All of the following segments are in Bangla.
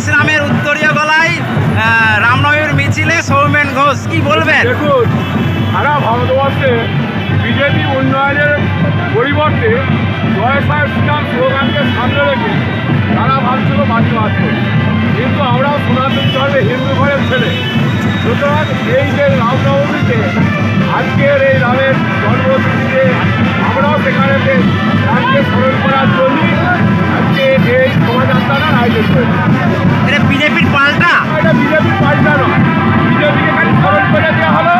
শ্রীরামের উত্তরীয় গলায় আহ, রামনবমীর মিছিলে সৌমেন ঘোষ কি বলবেন? দেখুন সারা ভারতবর্ষে বিজেপি উন্নয়নের পরিবর্তে জয় সাহেব শ্রীরাম স্লোগানকে সামনে রেখে তারা ভাবছিল বাজি মারছে। কিন্তু আমরাও সনাতন ধর্মে হিন্দু ঘরের ছেলে। সুতরাং এই যে রামনবমীতে আজকের এটা বিজেপির পাল্টা। এটা বিজেপি পাল্টা নয়। বিজেপিকে খালি স্মরণ করে দেওয়া হলো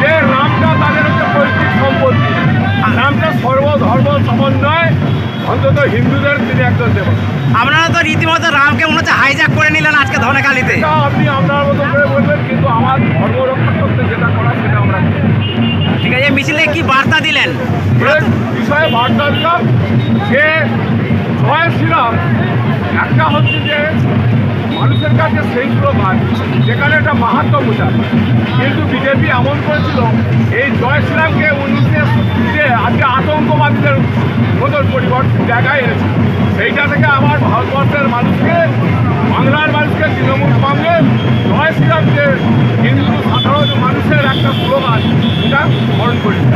যে রামটা তাদের হচ্ছে পৈতৃক সম্পত্তি। রামটা সর্বধর্ম সমন্বয় অন্তত হিন্দুদের তিনি একজন দেব আপনারা তো রীতিমতো রামকে মনে হচ্ছে হাইজ্যাক করে নিলেন আজকে ধনেখালিতে এটা আপনি আপনার মতো করে বলবেন কিন্তু আমার ধর্ম রক্ষা করতে যেটা করা সেটা আমরা ঠিক আছে মিছিলে কি বার্তা দিলেন? বিষয়ে ভাটদার যে জয় শ্রীরাম একটা হচ্ছে যে মানুষের কাছে সেই স্লোগান যেখানে একটা মাহাত্ম বোঝা কিন্তু বিজেপি এমন করেছিল, এই জয় শ্রীরামকে উনিশে যে আজকে আতঙ্কবাদীদের মতন পরিবর্তন জায়গায় এনেছে। সেইটা থেকে আমার ভারতবর্ষের মানুষকে, বাংলার মানুষকে তৃণমূল কংগ্রেস জয় শ্রীরাম যে হিন্দু সাধারণ মানুষের একটা স্লোগান, সেটা স্মরণ করেছে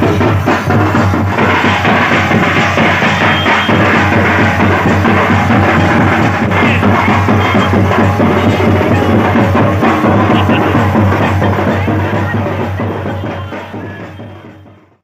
Thank